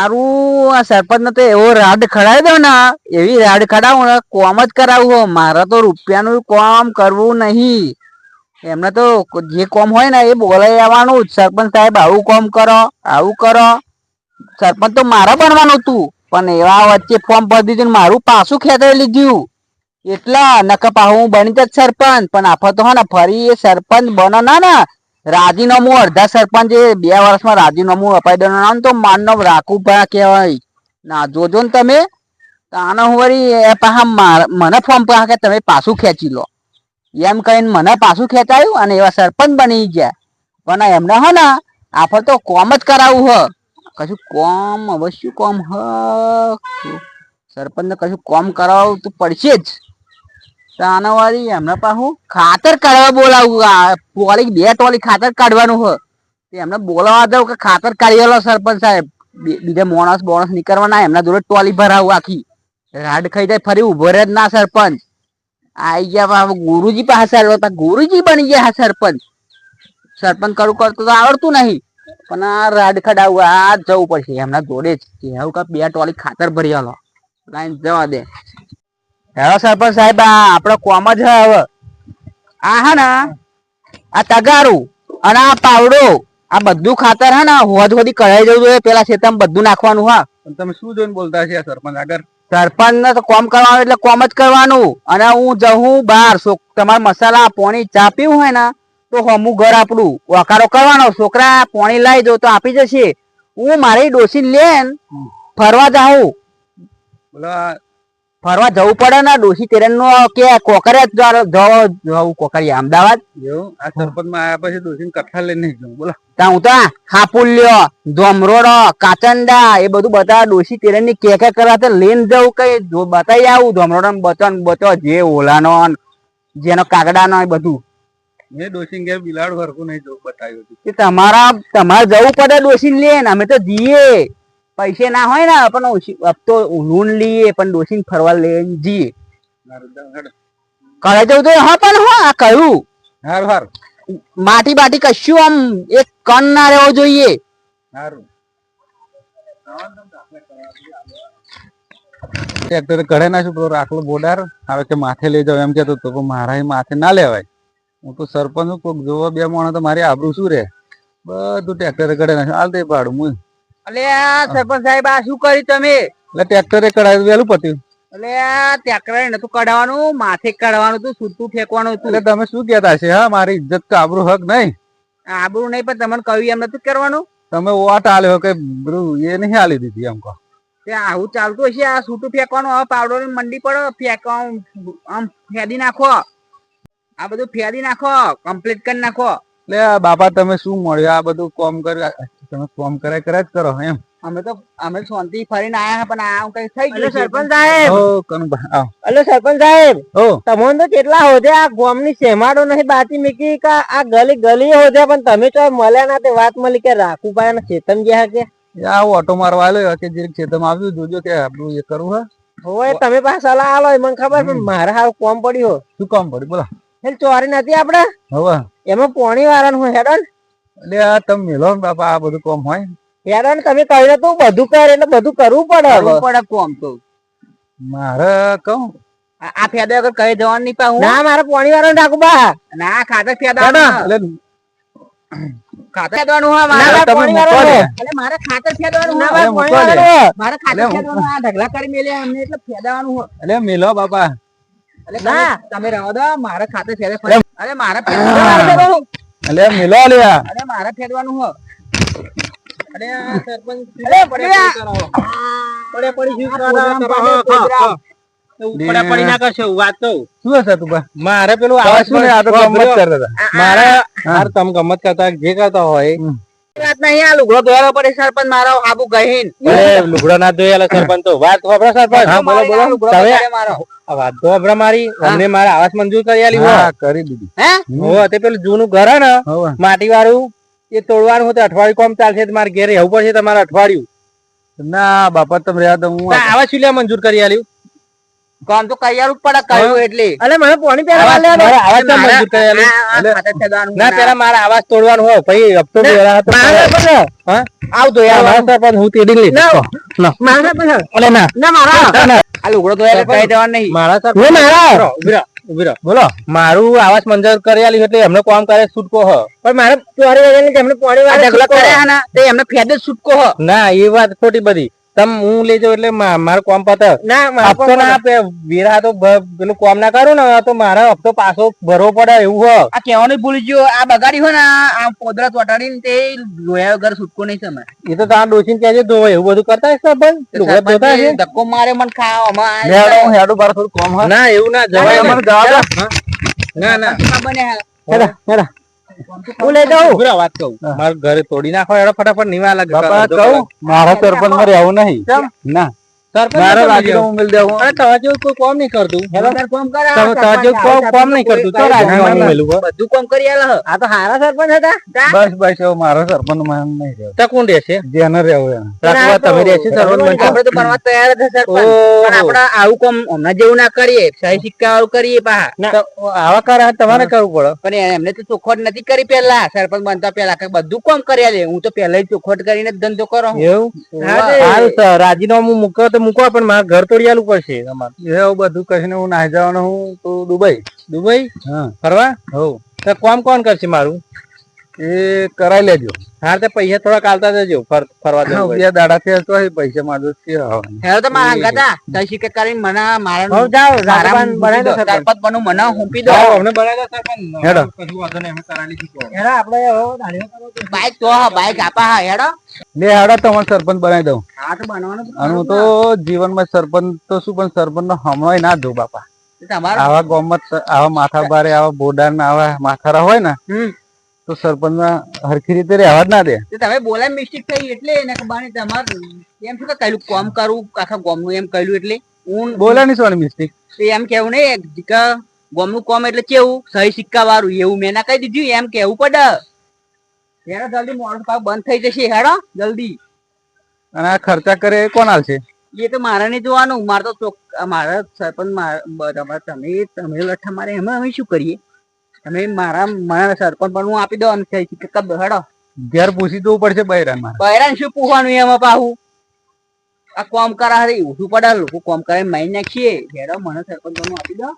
મારું આ સરપંચ તો એવો રાડ ખડાવી દો ને, એવી રાડ ખડાવું ને, કોમ જ કરાવવું હો. મારે તો રૂપિયાનું કોમ કરવું નહીં. એમને તો જે કોમ હોય ને એ બોલાઈ આવવાનું. સરપંચ સાહેબ, આવું કોમ કરો, આવું કરો. સરપંચ તો મારે બનવાનું હતું. પણ એવા વચ્ચે ફોર્મ ભરી દીધું મારું પાછું ખેતરી લીધું. એટલા નકર પાછું હું બની જ સરપંચ. પણ આફત હે ને, ફરી એ સરપંચ બનો ના ને. રાજીનામું અડધા સરપંચ બે વર્ષમાં રાજીનામું અપાઈ દેવાનું. નામ તો માનવ રાખવું ભા કહેવાય. ના, જોજો ને તમે. આનો વળી એ પાછા મને ફોર્મ પા કે તમે પાછું ખેંચી લો. એમ કહીને મને પાછું ખેંચાયું અને એવા સરપંચ બની ગયા. પણ એમને હો ને આપણે તો કોમ જ કરાવવું હ. કશું કોમ, અવશ્ય કોમ હ. સરપંચને કશું કોમ કરાવવું તો પડશે જ. તો આના વાળી એમને પાછું ખાતર કાઢવા બોલાવું. ટોલી બે ટોલી ખાતર કાઢવાનું હ. એમને બોલાવા દઉં કે ખાતર કાઢી સરપંચ સાહેબ. બીજા માણસ બોણસ નીકળવાના, એમના જોડે ટોલી ભરાવું આખી. રાડ ખાઈ જાય, ફરી ઊભો રહે ના સરપંચ. આઈ ગયા ગુરુજી પાસે સરપંચ ગુરુજી બની ગયા હા સરપંચ. સરપંચ કરું કરતો તો આવડતું નહીં. પણ આ રાડ ખડાવવું, આ જવું પડશે. એમના જોડે જ. કે બે ટોલી ખાતર ભરી આલો. લાઈન જવા દે. હેલો સરપંચ સાહેબ આ આપણો કોમ જ હવે. આ હે ને આ તગારું અને આ પાવડો આ બધું ખાતર હે ને હોદ હોદી કઢાઈ જવું જોઈએ. પેલા ખેતરમાં બધું નાખવાનું હા. તમે શું જોઈને બોલતા છે સરપંચ આગળ? સરપંચ ને તો કોમ કરવાનું એટલે કોમ જ કરવાનું. અને હું જઉં બહાર તમારા મસાલા પોણી ચા પીવું હોય ને તો હમું ઘર આપણું વકારો કરવાનો. છોકરા પોણી લાવી દો તો આપી જશે. હું મારી ડોસી લેન ફરવા જાઉં. બોલો ફરવા જવું પડે ને ડોસી તેરેન નો કે કોકરિયા જવા- જવું કોકરિયા અમદાવાદ? એવું? આ સરપંચમાં આવ્યા પછી દોશી કઠા લઈને જવું બોલો. ત્યાં હું તો આ હાપુલ્યો ધોમરોડો કાચંડા એ બધું બધા ડોસી તેરેનની કે કે કરવા લઈને જવું કઈ? બતાવી આવું ધોમરોડો ને બચો ને જે ઓલાનો ને જેનો કાગડાનો એ બધું. મેં દોશી ઘેર બિલાડ વર્ગું નહીં બતાવ્યું કે તમારા તમારે જવું પડે ડોસી લે અમે તો જઈએ. પૈસે ના હોય ને પણ ઓછી અબ લઈએ પણ ડોસીને ફરવા લઈને જઈએ. કરે જવું તો હા પણ હા કહ્યું હારું હારું. માટી બાટી કશું આમ એક કણ ના રહેવો જોઈએ. ટ્રેક્ટર કઢે નાખ્યું પેલો રાખલો બોડાર. હવે કે માથે લઈ જાવ એમ કેતો તો મારા માથે ના લેવાય. હું તો સરપંચ કોક જોવા બે માણસ તો મારી આબરૂ શું રે બધું ટેક્ટર કઢે નાખ્યું. હાલ તે પાડું હું અલે આ સરપંચ સાહેબ આ શું કર્યું તમે? એટલે ટ્રેક્ટરે કઢાવ્યું વેલું પત્યું એટલે આ ત્યાકરે નતું કઢાવવાનું માથે કઢાવવાનું હતું છૂટું ફેંકવાનું હતું. એટલે તમે શું કહેતા છે હા મારી ઇજ્જત કે આબરૂ હક નહીં. આબરું નહીં પણ તમને કહ્યું એમ નતું કરવાનું? તમે ઓટ આલ્યો કે બ્રુ એ નહીં આલી દીધી એમ કહો. તે આવું ચાલતું હશે આ છૂટું ફેંકવાનું હવે પાવડો ની મંડી પડો ફેંકો આમ ફેદી નાખો. આ બધું ફેદી નાખો કમ્પ્લીટ કરી નાખો. એટલે બાપા તમે શું મળ્યું? આ બધું કોમ કર્યું તમે કોમ કરાય કરે જ કરો એમ. અમે તો અમે શાંતિ ફરીને આયા પણ આ કઈ થઈ ગયું સરપંચ સાહેબ. ઓ કનુભા આવ. અલે સરપંચ સાહેબ. ઓ તમને તો કેટલા હોદે આ ગોમની સેમાડો નહીં બાકી મીકી કે આ ગલી ગલી હોજે પણ તમે તો મળ્યા ના તે વાત મળી કે રાખુભાઈ ને ચેતન ગયા કે? આ ઓટો મારવા આવ્યો કે જે ચેતન આવ્યું જોજો કે આપણું એ કરવું હે. હોય તમે પાસે સલાહ આલો મને ખબર પણ મારે હાલ કોમ પડ્યો શું કોમ પડ્યું? બોલો. એટલે ચોરી નથી આપડે? હવે. એમાં પોણી વાળાનું હોય હેડન. એટલે આ તમે મેલો ને બાપા આ બધું કોમ હોય. હેડન તમે કહ્યું તો બધું કરે એટલે બધું કરવું પડે કરવું પડે કોમ તો. મારે કહું? આ ફેદા વગર કહી જવાનું નહીં પાછું ના મારે પોણી વાળાનું નાખું બા. ના ખાતર ફેદા એટલે ખાતર ફેદવાનું હા મારે. પોણી વાળો એટલે મારે ખાતર ફેદવાનું ના મારે પોણી મૂકો મારે ખાતર ફેદવાનું આ ઢગલા કરી મેલ્યા અમને એટલે ફેદવાનું એટલે મેલો બાપા. ના. તમે રહો દો મારે ખાતર ફેદે અરે મારા ફેરવાનું એટલે મિલો લ્યા અરે મારા ફેરવાનું હો. અરે સરપંચ અરે, પડે પડી કરો. પડે પડી શું આ કરો પ્રોગ્રામ તમે? પાડે, હા, પ્રોગ્રામ. પડે પડી ના. વાત તો શું હશે તું મારે પેલું આ આવાજ શું ને આ તો ગમત કરતા હતા. મારે મારે તમે ગમત કરતા જે કરતા હોય. વાત નહીં આ લુગડો ધોવાનો પડે સરપંચ મારો આબુ ગહીન. લુગડો ના ધોયેલા સરપંચ તો. વાત સરપંચ. બોલો, બોલો. તમે- મારો. આ વાત તો હભરા મારી? અમને મારા આવાસ મંજૂર કરી આલી હા. કરી દીધી. હે? હો તે પેલું જૂનું ઘર હે ને માટી વાળું એ તોડવાનું હતું અઠવાડિયું કોમ ચાલશે તો મારે ઘેર રહેવું પડશે તમારે અઠવાડિયું. ના બાપા તમે રહ્યા તો હું આવા શું લે મંજૂર કરી આલ્યું કામ તો કૈયાર પડે કહ્યું એટલે? અલે મને પાણી પેલા આવાજ- કેમ મંજૂર કરેલું? ના પેલા મારા આવાજ તોડવાનું હો ભાઈ હપ્તો વેરા હતો. હા? આવતો યાર મારા સરપંચ હું તેડી લઈ ના. ના. મારા પણ અલે ના. ના મારા. આ લુગડો તો એટલે કહી દેવાનું નહીં. મારા બોલો. આવાજ મંજૂર કરી આલી એટલે એમને કામ કરે છૂટકો હ. પણ મારે ચોરી તેમને પાણી ઢગલો કર્યા ને તે એમને ફેદ જ છૂટકો હ. ના એ વાત ખોટી બધી. તમ હું લઈ જાઉં એટલે મા- મારું કોમ પતે. ના હપ્તો ના આપે. વેરા તો પેલું કોમ ના કરું ને તો મારા હપ્તો પાછો ભરવો પડે એવું હો. આ કહેવાનું ભૂલી ગયો. આ બગાડી હોય ને આ- પોદરા ચોટાડીને તે લોયા વગર છૂટકો નહીં સમય. એ તો તારા ડોસીને કહેજે ધોવે એવું બધું કરતા હશે સરપંચ ધોતા હશે. ધક્કો મારે મને ખાવા હેડો હેડો બાર થોડું કોમ હા. ના એવું ના જવાય મને જવા ના ના. બને હેડા હેડા. હું લઈ ઊભી વાત કહું. મારા ઘરે તોડી નાખો એડો ફટાફટ નિવા લાગે બાપા કહું? મારા સરપંચમાં રહેવું નહીં. ના. સરપંચ મારા ના રાજીનામું દેવું અરે તમારે જેવું કોઈ કામ નહીં કરતું. કોમ કરે તમે તમારે કોઈ કામ નહીં કરતું. તો રાજીનામું મેલું હો. બધું કોમ કરી આલે. આ તો હારા સરપંચ હતા. બસ બસ હવે મારા સરપંચમાં નહીં રહેવું તો કોણ રહેશે? જેને રહેવું એને. રાખવા તમે રહેશે સરપંચ બનશો. આપણે તો બનવા તૈયાર જ સરપંચ. પણ આપણે આવું કોમ હમણાં જેવું ના કરીએ. સહી સિક્કા વાળું કરીએ તો આવા કરે તમારે કરવું પડે. પણ એમને તો ચોખવટ નથી કરી પેલા સરપંચ બનતા પેલા કે બધું કોમ કરી આલે. હું તો પેલા ચોખવટ કરીને ધંધો કરો. એવું? હા, રાજીનામું મૂકો તો મૂકો પણ મારે ઘર તોડી આલવું પડશે તમારે. એવું બધું કહીને હું નાહી જવાનો હું તો દુબઈ. દુબઈ? હા. ફરવા? હવ. તો કોમ કોણ કરશે મારું? એ કરાઈ લેજો. હા તો પૈસા થોડા કાલતા જજો ફરવા જવું હોય. બે દાડા થી તો પૈસા માંગો કે. હેરો તો મારા હંગાતા સિક્કા કરીને મને મારા હો જાવ મારા રાજપાન બનાવી દો સરપંચ. બનું મને હુંપી દો. અમને બનાવી દો સરપંચ. હેડો. કશું વાંધો નહીં, અમે કરાવી લીધું. હેડા આપણે હો કરો બાઈક તો હા બાઈક આપા હા હેડો. લે હાડા તમારે સરપંચ બનાવી દઉં. હા તો બનવાનું અને હું તો જીવનમાં સરપંચ તો શું પણ સરપંચ નો હમણાં ના દો બાપા. તમારું? આવા ગોમત આવા માથા બારે આવા બોડા ના આવા માથારા હોય ને તો સરપંચ હરખી રીતે રહેવા જ ના દે. તો તમે બોલાય મિસ્ટેક થઈ એટલે એને બાને તમારે એમ શું કહેલું કોમ કરું આખા ગોમનું એમ કહ્યું એટલે. હું બોલે નહીં સોની મિસ્ટેક તો એમ કેવું નહીં કે ગોમનું કોમ એટલે કેવું સહી સિક્કા વાળું એવું મેં ના કહી દીધું એમ કેવું પડે. હેડો જલ્દી મોડું પાક બંધ થઈ જશે હેડો જલ્દી. અને આ ખર્ચા કરે કોણ આવશે એ તો મારે નહીં જોવાનું મારે તો મારા સરપંચ તમે તમે લઠ્ઠા મારે એમાં અમે શું કરીએ? તમે મારા મને સરપંચ પણ હું આપી દો અને સહી સિક્કા કબ હેડો. ઘેર પૂછી જવું પડશે બૈરાનમાં બહેરાન શું પૂછવાનું એમાં પાહું આ કોમ કરા હરી ઉઠું પડે લોકો કોમ કરે મારી નાખીએ. હેડો મને સરપંચ પણ આપી દો